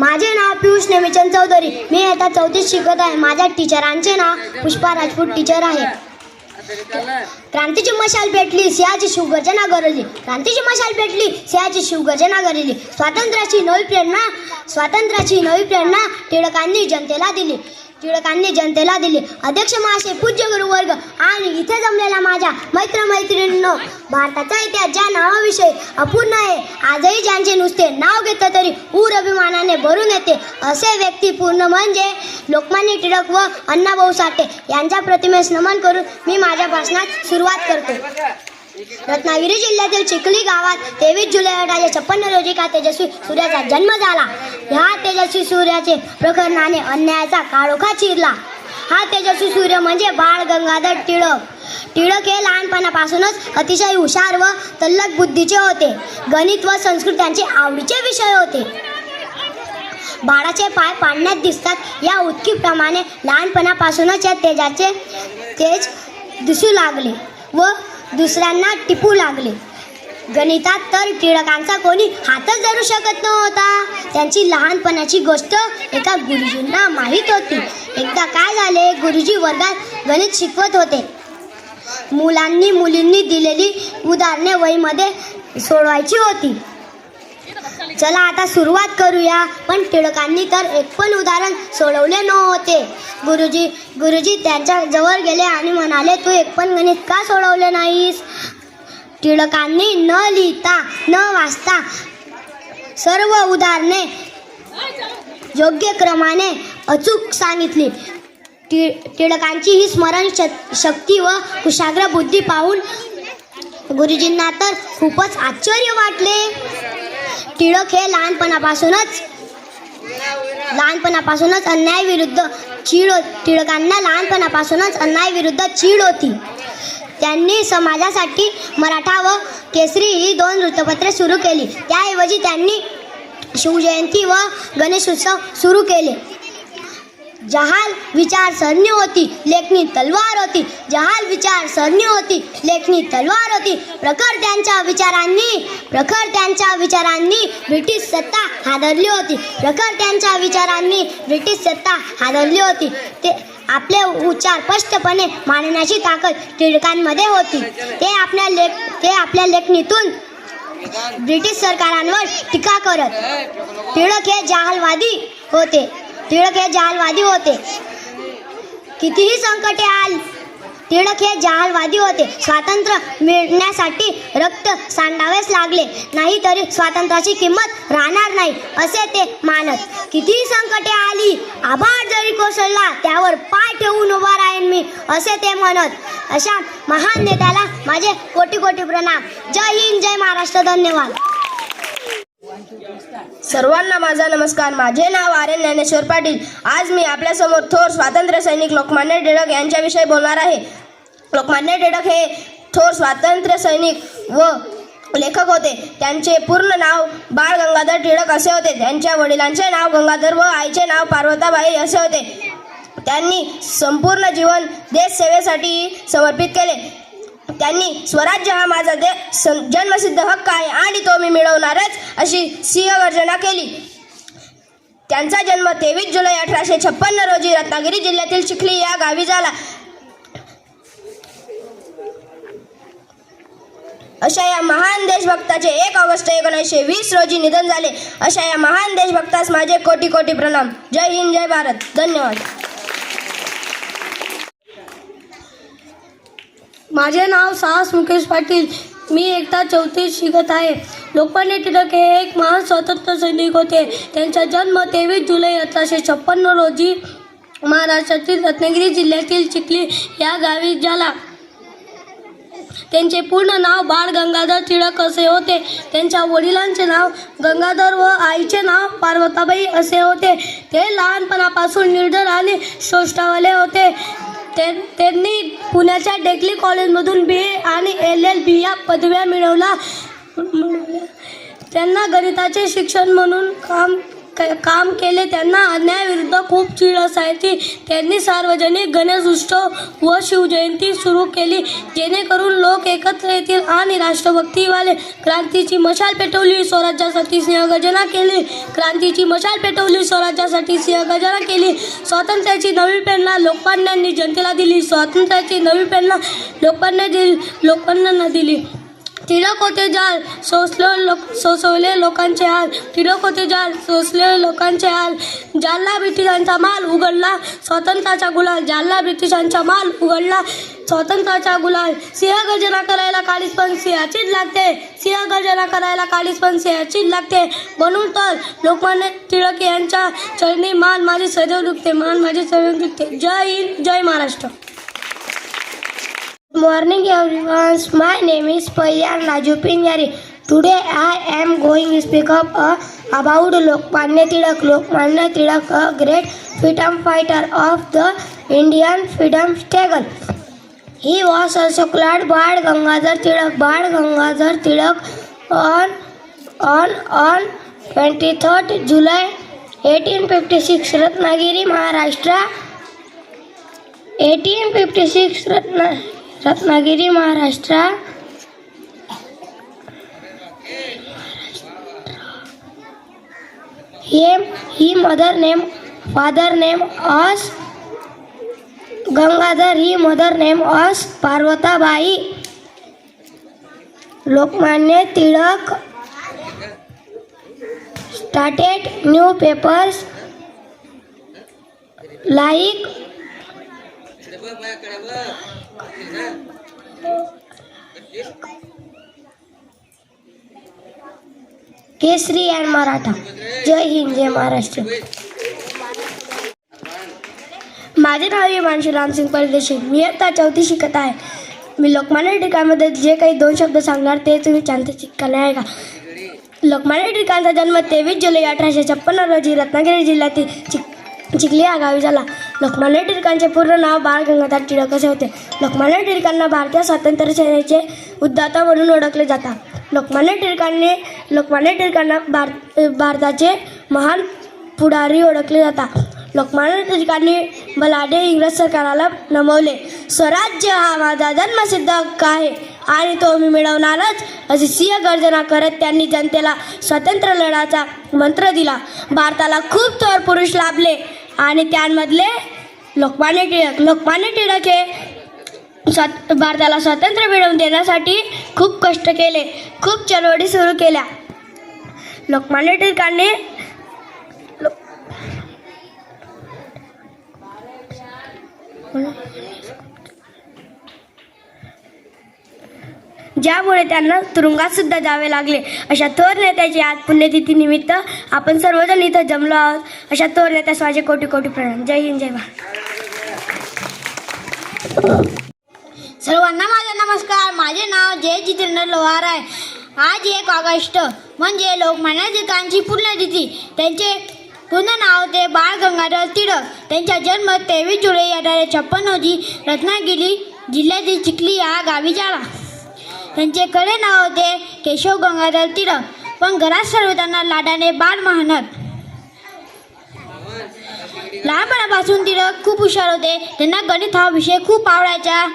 माझे नाव पियुष नेमीचंद चौधरी. मी आता चौथीत शिकत आहे. माझ्या टीचरांचे नाव पुष्पा राजपूत टीचर आहे. क्रांतीची मशाल पेटली सिंहाची शिवगर्जना गरजली. क्रांतीची मशाल पेटली सिंहाची शिवगर्जना गरजली. स्वातंत्र्याची नवी प्रेरणा स्वातंत्र्याची नवी प्रेरणा टिळकांनी जनतेला दिली. टिळकांनी जनतेला दिली. अध्यक्ष महाशय पूज्य गुरुवर्ग आणि इथे जमलेल्या माझ्या मैत्र मैत्रिणींनो भारताचा इतिहास ज्या नावाविषयी अपूर्ण आहे आजही ज्यांचे नुसते नाव घेतलं तरी ऊर अभिमानाने भरून येते असे व्यक्ती पूर्ण म्हणजे लोकमान्य टिळक व अण्णाभाऊ साठे यांच्या प्रतिमेस नमन करून मी माझ्या भाषणात सुरुवात करतो. रत्नागिरी जिल्ह्यातील चिखली गावात तेवीस जुलै अठराशे छप्पन्न रोजी का तेजस्वी सूर्याचा जन्म झाला. ह्या तेजस्वी सूर्याचे प्रकरणाने अन्यायाचा काळोखा चिरला. हा तेजस्वी सूर्य म्हणजे बाळ गंगाधर टिळक. टिळक हे लहानपणापासूनच अतिशय हुशार व तल्लक बुद्धीचे होते. गणित व संस्कृत त्यांचे आवडीचे विषय होते. बाळाचे पाय पाडण्यात दिसतात या उत्कीप्रमाणे लहानपणापासूनच या तेजाचे तेज दिसू लागले व दुसऱ्यांना टिपू लागले. गणितात तर टिळकांचा कोणी हातच धरू शकत नव्हता. त्यांची लहानपणाची गोष्ट एका गुरुजींना माहीत होती. एकदा काय झाले गुरुजी वर्गात गणित शिकवत होते. मुलांनी मुलींनी दिलेली उदाहरणे वहीमध्ये सोडवायची होती. चला आता सुरुवात करूया. पण टिळकांनी तर एक पण उदाहरण सोडवले नव्हते. गुरुजी गुरुजी त्यांच्या जवळ गेले आणि म्हणाले तू एक पण गणित का सोडवले नाहीस? टिळकांनी न लिहिता न वाचता सर्व उदाहरणे योग्य क्रमाने अचूक सांगितली. टि टिळकांची ही स्मरण श- शक्ती व कुशाग्र बुद्धी पाहून गुरुजींना तर खूपच आश्चर्य वाटले. टिळक हे लहानपणापासूनच लहानपणापासूनच अन्यायविरुद्ध चीड हो- टिळकांना लहानपणापासूनच अन्यायविरुद्ध चीड होती. त्यांनी समाजासाठी मराठा व केसरी ही दोन वृत्तपत्रे सुरू केली. त्याऐवजी त्यांनी शिवजयंती व गणेशोत्सव सुरू केले. जहाल विचारसरणी होती लेखणी तलवार होती. जहाल विचारसरणी होती लेखणी तलवार होती. प्रखर त्यांच्या विचारांनी प्रखर त्यांच्या विचारांनी ब्रिटिश सत्ता हादरली होती. प्रखर त्यांच्या विचारांनी ब्रिटिश सत्ता हादरली होती. ते आपले उच्चार स्पष्टपणे मांडण्याची ताकद टिळकांमध्ये होती. ते आपल्या लेख ते आपल्या लेखणीतून ब्रिटिश सरकारांवर टीका करत टिळक हे जहालवादी होते. टिळक हे जहालवादी होते. कितीही संकटे आल टिळक हे जहालवादी होते. स्वातंत्र्य मिळण्यासाठी रक्त सांडावेच लागले. नाही तरी स्वातंत्र्याची किंमत राहणार नाही असे ते मानत. कितीही संकटे आली आभार जरी कोसळला त्यावर पाय ठेवून उभा राहीन मी असे ते म्हणत. अशा महान नेत्याला माझे कोटी कोटी प्रणाम. जय हिंद जय महाराष्ट्र धन्यवाद. सर्वांना माझा नमस्कार. माझे नाव आर्यन ज्ञानेश्वर पाटील. आज मी आपल्यासमोर थोर स्वातंत्र्य सैनिक लोकमान्य टिळक यांच्याविषयी बोलणार आहे. लोकमान्य टिळक हे थोर स्वातंत्र्य सैनिक व लेखक होते. त्यांचे पूर्ण नाव बाळ गंगाधर टिळक असे होते. त्यांच्या वडिलांचे नाव गंगाधर व आईचे नाव पार्वताबाई असे होते. त्यांनी संपूर्ण जीवन देशसेवेसाठी समर्पित केले. त्यांनी स्वराज्य हा माझा दे सं- जन्मसिद्ध हक्क आहे आणि तो मी मिळवणारच अशी सिंहगर्जना केली. त्यांचा जन्म तेवीस जुलै अठराशे छप्पन्न रोजी रत्नागिरी जिल्ह्यातील चिखली या गावी झाला. अशा या महान देशभक्ताचे एक ऑगस्ट एकोणीसशे वीस रोजी निधन झाले. अशा या महान देशभक्तास माझे कोटी कोटी प्रणाम. जय हिंद जय भारत. धन्यवाद. माझे नाव साहस मुकेश पाटील. मी एकटा चौथीत शिकत आहे. लोकमान्य टिळक हे एक महान स्वातंत्र्य सैनिक होते. त्यांचा जन्म तेवीस जुलै अठराशे छप्पन्न रोजी महाराष्ट्रातील रत्नागिरी जिल्ह्यातील चिखली या गावी झाला. त्यांचे पूर्ण नाव बाळ गंगाधर टिळक असे होते. त्यांच्या वडिलांचे नाव गंगाधर व आईचे नाव पार्वताबाई असे होते. ते लहानपणापासून निर्धर आणि शोष्टावले होते. त्यांनी पुण्याच्या डेकली कॉलेजमधून बी ए आणि एल एल बी या पदव्या मिळवला. त्यांना गणिताचे शिक्षण म्हणून काम काम केले त्यांना अन्यायाविरुद्ध खूप चीड असायची. त्यांनी सार्वजनिक गणेश उत्सव व शिवजयंती सुरू केली. जेणेकरून लोक एकत्र येतील आणि राष्ट्रभक्तीवाले क्रांतीची मशाल पेटवली स्वराज्यासाठी सिंहगर्जना केली. क्रांतीची मशाल पेटवली स्वराज्यासाठी सिंहगर्जना केली. स्वातंत्र्याची नवी प्रेरणा लोकमान्यांनी जनतेला दिली. स्वातंत्र्याची नवी प्रेरणा लोकमान्य दिली लोकमान्यांना दिली. टिळक होते जाल सोसले लोक सोसवले लोकांचे हाल. टिळक होते जाल सोसले लोकांचे हाल. जालना ब्रिटिशांचा माल उघडला स्वातंत्र्याचा गुलाल. जालना ब्रिटिशांचा माल उघडला स्वातंत्र्याचा गुलाल. सिंहगर्जना करायला काळीस पण सिंहाचीच लागते. सिंहगर्जना करायला काळीस पण सिंहाचीच लागते. म्हणून तर लोकमान्य टिळक यांच्या चरणी मान माझे सदैव दुखते. मान माझे सदैव दुखते. जय हिंद जय Maharashtra. Morning everyone. My name is Payan Raju Pinjari today I am going to speak up uh, about Lokmanya Tilak Lokmanya Tilak a great freedom fighter of the Indian freedom struggle. He was also called Bad Gangadhar Tilak Bad Gangadhar Tilak on on on 23rd July 1856 Ratnagiri Maharashtra. 1856 Ratna Ratnagiri Maharashtra. हे his mother name father name was Gangadhar his mother name was Parvatabai. Lokmanya Tilak started newspapers like Kesari and Maratha. जय हिंद, जय महाराष्ट्र। माझे नाव हिमांशू रामसिंग परदेशी. मी आता चौथी शिकत आहे. मी लोकमान्य टिकामध्ये जे काही दोन शब्द सांगणार ते तुम्ही शांत शिकणे आहे का लोकमान्य टिकांचा जन्म तेवीस जुलै अठराशे छप्पन्न रोजी रत्नागिरी जिल्ह्यातील चिक चिखली या गावी झाला. लोकमान्य टिळकांचे पूर्ण नाव बाळ गंगाधर टिळक असे होते. लोकमान्य टिळकांना भारतीय स्वातंत्र्य सेनेचे उद्दाता म्हणून ओळखले जातात लोकमान्य टिळकांनी लोकमान्य टिळकांना भार भारताचे महान पुढारी ओळखले जातात लोकमान्य टिळकांनी बलाढ्य इंग्रज सरकाराला नमवले. स्वराज्य हा माझा जन्मसिद्ध हक्क आहे आणि तो मी मिळवणारच अशी सिंह गर्जना करत त्यांनी जनतेला स्वातंत्र्य लढाचा मंत्र दिला. भारताला खूप थोर पुरुष लाभले. आणि त्यांमधले लोकमान्य टिळक. लोकमान्य टिळक हे स्वत भारताला स्वातंत्र्य मिळवून देण्यासाठी खूप कष्ट केले. खूप चळवळी सुरू केल्या. लोकमान्य टिळकांनी लो ज्यामुळे त्यांना तुरुंगात सुद्धा जावे लागले. अशा थोर नेत्याची आज पुण्यतिथी निमित्त आपण सर्वजण इथं जमलो आहोत. अशा थोर नेत्यास माझे कोटी कोटी प्रणाम. जय हिंद जय भारत. सर्वांना माझा नमस्कार. माझे नाव जय जितेंद्र लोहार आहे. आज एक ऑगस्ट म्हणजे लोकमान्य टिळकांची पुण्यतिथी. त्यांचे पूर्ण नाव ते बाळ गंगाधर टिळक त्यांचा जन्म तेवीस जुलै अठराशे छप्पन रोजी रत्नागिरी जिल्ह्यातील चिखली या गावी झाला. त्यांचे खरे नाव होते केशव गंगाधर टिळक पण घरात सर्व त्यांना लाडाने बाळ म्हणत लहानपणापासून टिळक खूप हुशार होते. त्यांना गणित हा विषय खूप आवडायचा.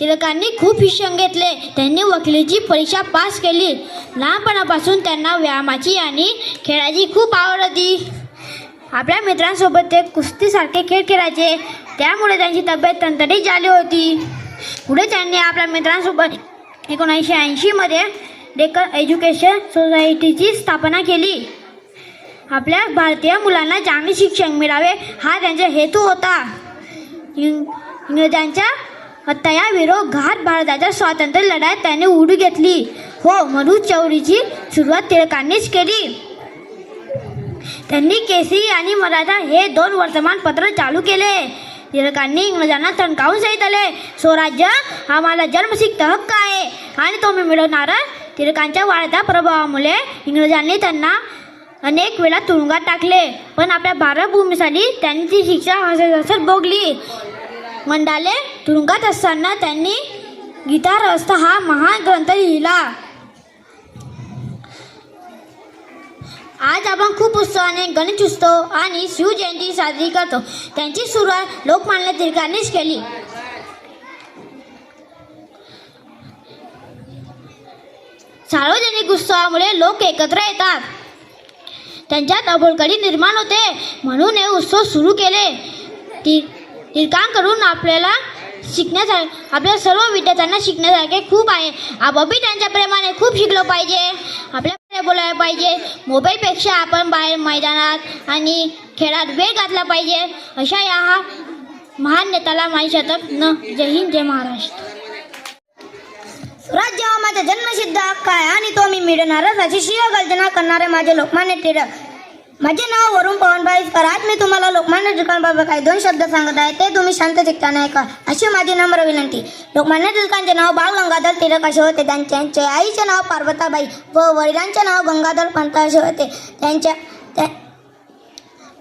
टिळकांनी खूप शिक्षण घेतले. त्यांनी वकिलीची परीक्षा पास केली. लहानपणापासून त्यांना व्यायामाची आणि खेळाची खूप आवड होती. आपल्या मित्रांसोबत ते कुस्तीसारखे खेळ खेळायचे. त्यामुळे त्यांची तब्येत तंतडी झाली होती. पुढे त्यांनी आपल्या मित्रांसोबत एकोणीसशे ऐंशीमध्ये डेक्कन एज्युकेशन सोसायटीची स्थापना केली. आपल्या भारतीय मुलांना चांगले शिक्षण मिळावे हा त्यांचा हेतू होता. इंग इंग्रजांच्या हत्याविरोध घात भारताच्या स्वातंत्र्य लढ्यात त्याने उडू घेतली. हो म्हणून चौरीची सुरुवात टिळकांनीच केली. त्यांनी केसरी आणि मराठा हे दोन वर्तमानपत्र चालू केले. टिळकांनी इंग्रजांना तणकावून सहित आले. स्वराज्य हा माझा जन्मसिद्ध हक्क आहे. आणि तो मी मिळवणार टिळकांच्या वाढत्या प्रभावामुळे इंग्रजांनी त्यांना अनेक वेळा तुरुंगात टाकले. पण आपल्या भारत भूमीसाठी त्यांनी ती शिक्षा हसत हसत भोगली. मंडाले तुरुंगात असताना त्यांनी गीता रस्ता हा महान ग्रंथ लिहिला. आज आपण खूप उत्सवाने गणेश उत्सव आणि शिवजयंती साजरी करतो. त्यांची सुरुवात लोकमान्य टिळकांनीच केली. सार्वजनिक उत्सवामुळे लोक एकत्र येतात. त्यांच्यात अबोलकडी निर्माण होते. म्हणून हे उत्सव सुरू केले. ती टिळकांकडून आपल्याला शिकण्यासारखे आपल्या सर्व विद्यार्थ्यांना शिकण्यासारखे खूप आहे. आपोपी त्यांच्या प्रेमाने खूप शिकलो पाहिजे. आपल्या आपल्याकडे बोलायला पाहिजे. मोबाईलपेक्षा आपण बाहेर मैदानात आणि खेळात वेळ घातला पाहिजे. अशा या हा महान नेत्याला माझी शतक न जय हिंद जय महाराष्ट्र. राज्य हा माझा जन्मसिद्ध हक्क आहे आणि तो मी मिळणारच अशी शिवगर्जना करणारे माझे लोकमान्य टिळक. माझे नाव वरुण पवन भाईसकर आज मी तुम्हाला लोकमान्य टिळकांबाबत काही दोन शब्द सांगत आहे. ते तुम्ही शांत चित्ताने ऐका. अशी माझी नम्र विनंती. लोकमान्य टिळकांचे नाव बाळ गंगाधर टिळक असे होते. त्यांचे आईचे नाव पार्वताबाई व वडिलांचे नाव गंगाधर पंत असे होते. त्यांच्या त्या-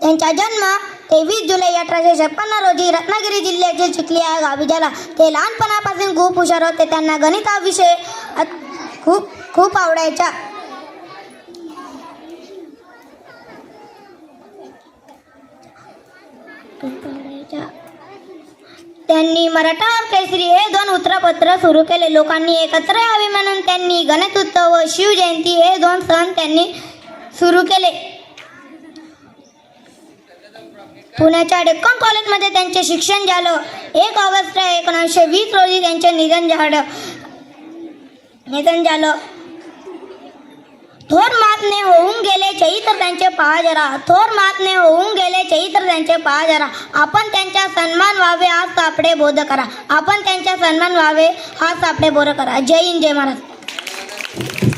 त्यांचा जन्म तेवीस जुलै अठराशे छप्पन्न रोजी रत्नागिरी जिल्ह्यातील चिखली या गावी झाला. ते लहानपणापासून खूप हुशार होते. त्यांना गणित हा विषय खूप खूप आवडायचा त्यांनी मराठा केसरी हे दोन वृत्तपत्र सुरू केले. लोकांनी एकत्र यावे म्हणून त्यांनी गणेश उत्सव व शिवजयंती हे दोन सण त्यांनी सुरू केले. पुण्याच्या डेक्कन कॉलेजमध्ये त्यांचे शिक्षण झालं. एक ऑगस्ट एकोणीसशे वीस रोजी त्यांचे निधन झालं. निधन झालं. थोर मातने होऊन गेले चैत्र त्यांचे पहा जरा. थोर मातने होऊन गेले चैत्र त्यांचे पहा जरा. आपण त्यांच्या सन्मान व्हावे हा सापडे बोध करा. आपण त्यांच्या सन्मान व्हावे हा सापडे बोध करा. जय हिंद जय महाराज.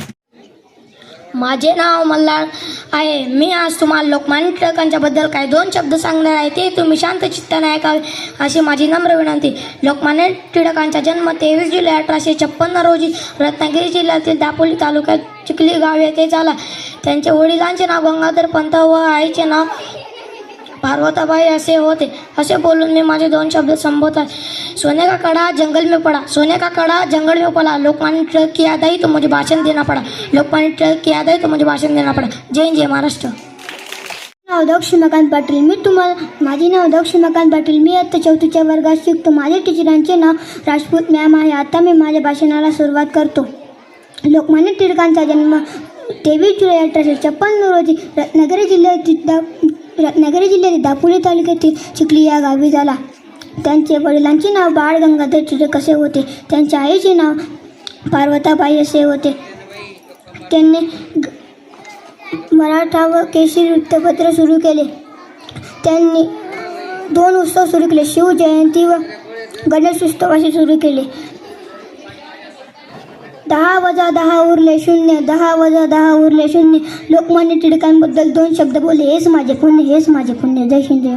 माझे नाव मल्हार आहे. मी आज तुम्हाला लोकमान्य टिळकांच्याबद्दल काही दोन शब्द सांगणार आहे. ते तुम्ही शांत चित्ताने ऐकावे अशी माझी नम्र विनंती. लोकमान्य टिळकांचा जन्म तेवीस जुलै अठराशे छप्पन्न रोजी रत्नागिरी जिल्ह्यातील दापोली तालुक्यात चिखली गाव येथे झाला. त्यांच्या वडिलांचे नाव गंगाधर पंत व आईचे नाव पार्वताबाई असे होते. असे बोलून मी माझे दोन शब्द संबोधतात सोने का कड़ा जंगल में पड़ा. सोने का कड़ा जंगल में पड़ा. लोकमान्य टिळक की याद आई तो मुझे भाषण देना पड़ा. लोकमान्य टिळक की याद आई तो मुझे भाषण देना पड़ा. जय जय महाराष्ट्र. नाव दक्षिणकांत पाटील. मी तुम्हाला माझे नाव दक्षिणकांत पाटील. मी आता चौथीच्या वर्गात शिकतो. माझ्या टीचरांचे नाव राजपूत मॅम आहे. आता मी माझ्या भाषणाला सुरुवात करतो. लोकमान्य टिळकांचा जन्म तेवीस जुलै अठराशे छप्पन्न रोजी रत्नागिरी जिल्ह्यातील रत्नागिरी जिल्ह्यातील दापोली तालुक्यातील चिखली या गावी झाला. त्यांचे वडिलांचे नाव बाळ गंगाधर टिळक असे होते. त्यांच्या आईचे नाव पार्वताबाई असे होते. त्यांनी ग- मराठा व केसरी वृत्तपत्र सुरू केले. त्यांनी दोन उत्सव सुरू केले. शिवजयंती व गणेश उत्सव असे सुरू केले. दहा वजा दहा उरले शून्य दहा वजा दहा उरले शून्य. लोकमान्य टिळकांबद्दल दोन शब्द बोलले हेच माझे पुण्य हेच माझे पुण्य. जय शिंदे